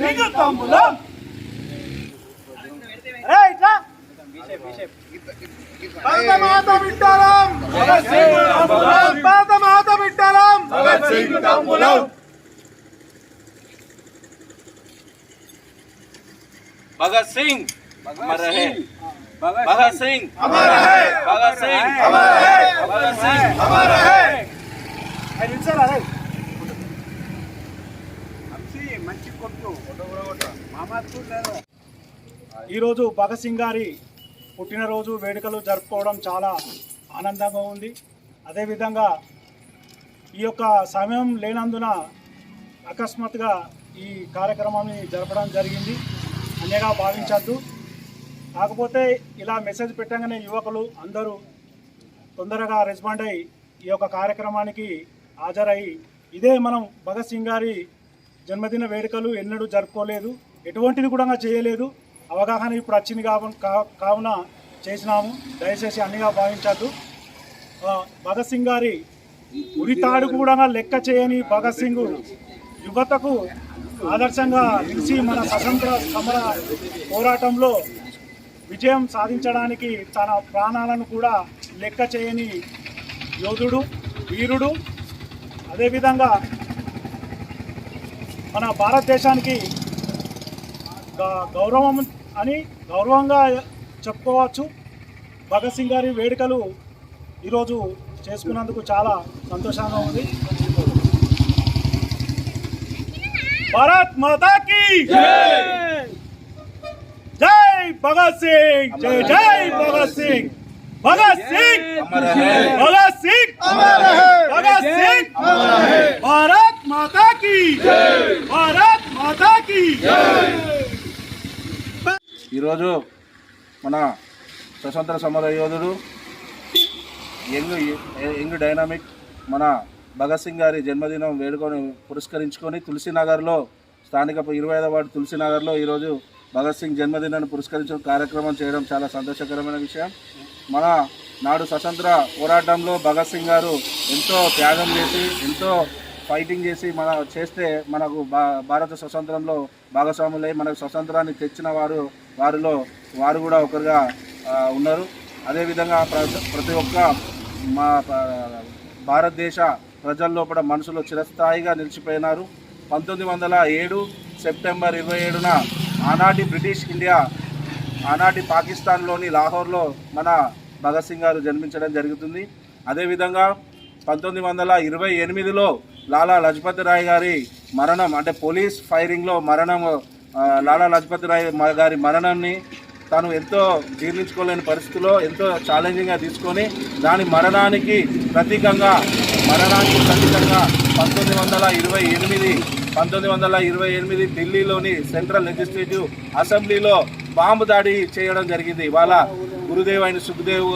నీకు తమ్ములం రే ఇట్లా. భరతమాత విట్టాలం భరతమాత విట్టాలం భగత్ సింగ్ అమర హే భగత్ సింగ్ అమర హే భగత్ సింగ్. అమర హే భగత్ సింగ్. అమర హే అది ఇచ్చారా రే ఈరోజు భగత్ సింగ్ గారి పుట్టినరోజు వేడుకలు జరుపుకోవడం చాలా ఆనందంగా ఉంది. అదేవిధంగా ఈ యొక్క సమయం లేనందున అకస్మాత్తుగా ఈ కార్యక్రమాన్ని జరపడం జరిగింది. అన్యగా భావించద్దు. కాకపోతే ఇలా మెసేజ్ పెట్టగానే యువకులు అందరూ తొందరగా రెస్పాండ్ అయ్యి ఈ యొక్క కార్యక్రమానికి హాజరై ఇదే మనం భగత్ సింగ్ గారి జన్మదిన వేడుకలు ఎన్నడూ జరుపుకోలేదు. ఎటువంటిది కూడా చేయలేదు. అవగాహన ఇప్పుడు వచ్చింది కావు కా- కావున చేసినాము. దయచేసి అన్నిగా భావించద్దు. భగత్ సింగ్ గారి ఉరితాడు కూడా లెక్క చేయని భగత్ సింగ్ యువతకు ఆదర్శంగా నిలిచి మన స్వతంత్ర సమర పోరాటంలో విజయం సాధించడానికి తన ప్రాణాలను కూడా లెక్క చేయని యోధుడు వీరుడు. అదేవిధంగా మన భారతదేశానికి గౌరవం అని గౌరవంగా చెప్పుకోవచ్చు. భగత్ సింగ్ గారి వేడుకలు ఈరోజు చేసుకున్నందుకు చాలా సంతోషంగా ఉంది. భారత్ మాతాకి జై! భగత్ సింగ్! జై జై భగత్ సింగ్! భగత్ సింగ్! భగత్ సింగ్! భగత్ సింగ్! భారత్ మాతకీ భారత్ మాతా కీ ఈరోజు మన స్వతంత్ర సమర యోధుడు యంగ్ యంగ్ డైనామిక్ మన భగత్ సింగ్ గారి జన్మదినం వేడుకొని పురస్కరించుకొని తులసినగర్లో స్థానిక ఇరవై ఐదవ వార్డు తులసినగర్లో ఈరోజు భగత్ సింగ్ జన్మదినాన్ని పురస్కరించిన కార్యక్రమం చేయడం చాలా సంతోషకరమైన విషయం. మన నాడు స్వతంత్ర పోరాటంలో భగత్ సింగ్ గారు ఎంతో త్యాగం చేసి ఎంతో ఫైటింగ్ చేసి మన చేస్తే మనకు భా భారత స్వతంత్రంలో భాగస్వాములై మనకు స్వతంత్రాన్ని తెచ్చిన వారు వారిలో వారు కూడా ఒకరుగా ఉన్నారు. అదేవిధంగా ప్ర- ప్రతి ఒక్క మా భారతదేశ ప్రజల్లో కూడా మనసులో చిరస్థాయిగా నిలిచిపోయినారు. పంతొమ్మిది వందల ఏడు సెప్టెంబర్ ఇరవై ఏడున ఆనాటి బ్రిటిష్ ఇండియా ఆనాటి పాకిస్తాన్లోని లాహోర్లో మన భగత్ సింగ్ గారు జన్మించడం జరుగుతుంది. అదేవిధంగా పంతొమ్మిది వందల ఇరవై ఎనిమిదిలో లాలా లజపతి రాయ్ గారి మరణం అంటే పోలీస్ ఫైరింగ్లో మరణం లాలా లజపతి రాయ్ గారి మరణాన్ని తను ఎంతో జీర్ణించుకోలేని పరిస్థితిలో ఎంతో ఛాలెంజింగ్గా తీసుకొని దాని మరణానికి ప్రతీకంగా మరణానికి ప్రతీకంగా పంతొమ్మిది వందల ఇరవై ఎనిమిది పంతొమ్మిది వందల ఇరవై ఎనిమిది ఢిల్లీలోని సెంట్రల్ లెజిస్లేటివ్ అసెంబ్లీలో బాంబు దాడి చేయడం జరిగింది. వాళ్ళ గురుదేవ్ అయిన సుఖదేవ్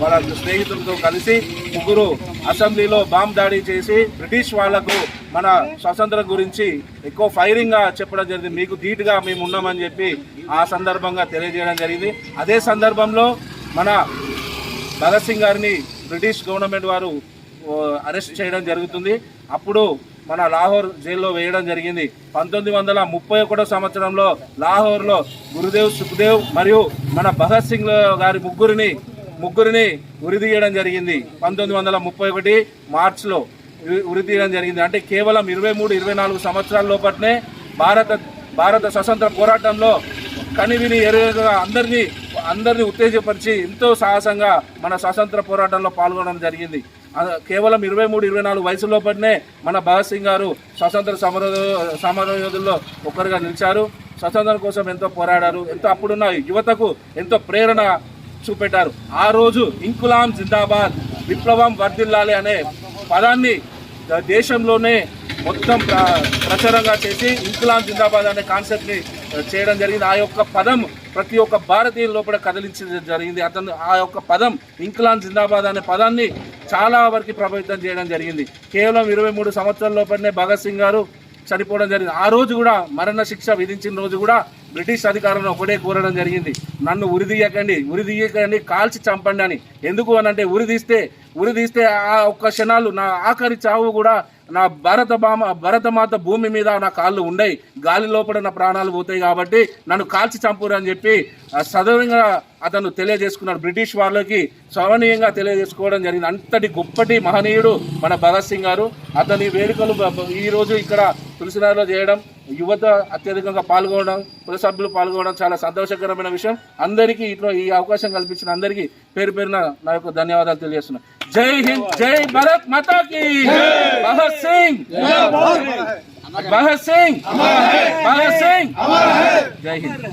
వాళ్ళ స్నేహితులతో కలిసి ముగ్గురు అసెంబ్లీలో బాంబు దాడి చేసి బ్రిటిష్ వాళ్ళకు మన స్వతంత్రం గురించి ఎక్కువ ఫైరింగ్గా చెప్పడం జరిగింది. మీకు ధీటుగా మేము ఉన్నామని చెప్పి ఆ సందర్భంగా తెలియజేయడం జరిగింది. అదే సందర్భంలో మన భగత్ సింగ్ గారిని బ్రిటిష్ గవర్నమెంట్ వారు అరెస్ట్ చేయడం జరుగుతుంది. అప్పుడు మన లాహోర్ జైల్లో వేయడం జరిగింది. పంతొమ్మిది వందల ముప్పై ఒకటో సంవత్సరంలో లాహోర్లో గురుదేవ్ సుఖ్దేవ్ మరియు మన భగత్ సింగ్ గారి ముగ్గురిని ముగ్గురిని ఉరిదీయడం జరిగింది. పంతొమ్మిది వందల ముప్పై ఒకటి మార్చ్లో ఉరిదీయడం ఉరితీయడం జరిగింది. అంటే కేవలం ఇరవై మూడు ఇరవై నాలుగు సంవత్సరాల లోపట్నే భారత భారత స్వతంత్ర పోరాటంలో కనివిని ఎరుగగా అందరినీ అందరినీ ఉత్తేజపరిచి ఎంతో సాహసంగా మన స్వాతంత్ర పోరాటంలో పాల్గొనడం జరిగింది. కేవలం ఇరవై మూడు ఇరవై నాలుగు వయసులో పడినే మన భగత్ సింగ్ గారు స్వతంత్ర సమర సమర యోధుల్లో ఒకరుగా నిలిచారు. స్వతంత్రం కోసం ఎంతో పోరాడారు. ఎంతో అప్పుడున్న యువతకు ఎంతో ప్రేరణ చూపెట్టారు. ఆ రోజు ఇంకులాం జిందాబాద్ విప్లవం వర్ధిల్లాలి అనే పదాన్ని దేశంలోనే మొత్తం ప్రచారంగా చేసి ఇంకులాం జిందాబాద్ అనే కాన్సెప్ట్ని చేయడం జరిగింది. ఆ యొక్క పదం ప్రతి ఒక్క భారతీయుల లోపల కదిలించడం జరిగింది. అతను ఆ యొక్క పదం ఇంకులాం జిందాబాద్ అనే పదాన్ని చాలా వరకు ప్రభావితం చేయడం జరిగింది. కేవలం ఇరవై మూడు సంవత్సరాల లోపలనే భగత్ సింగ్ గారు చనిపోవడం జరిగింది. ఆ రోజు కూడా మరణ శిక్ష విధించిన రోజు కూడా బ్రిటిష్ అధికారులను ఒకటే కోరడం జరిగింది. నన్ను ఉరిదీయకండి ఉరిదీయకండి కాల్చి చంపండి అని. ఎందుకు అని అంటే ఉరిదీస్తే ఉరిదీస్తే ఆ ఒక్క క్షణాలు నా ఆఖరి చావు కూడా నా భారత బామ భరతమాత భూమి మీద నా కాళ్ళు ఉండయి. గాలి లోపల నా ప్రాణాలు పోతాయి కాబట్టి నన్ను కాల్చి చంపురు అని చెప్పి సదవంగా అతను తెలియజేసుకున్నాడు. బ్రిటిష్ వాళ్ళకి స్మరణీయంగా తెలియజేసుకోవడం జరిగింది. అంతటి గొప్పటి మహనీయుడు మన భగత్ సింగ్ గారు. అతని వేడుకలు ఈరోజు ఇక్కడ తులసినారులో చేయడం యువత అత్యధికంగా పాల్గొనడం కుల సభ్యులు పాల్గొనడం చాలా సంతోషకరమైన విషయం. అందరికీ ఇట్లా ఈ అవకాశం కల్పించిన అందరికీ పేరు పేరున నా యొక్క ధన్యవాదాలు తెలియజేస్తున్నాను జై హింద్ జై భారత్ మాతాకి భగత్ సింగ్! భగత్ సింగ్! భగత్ సింగ్! జై హింద్.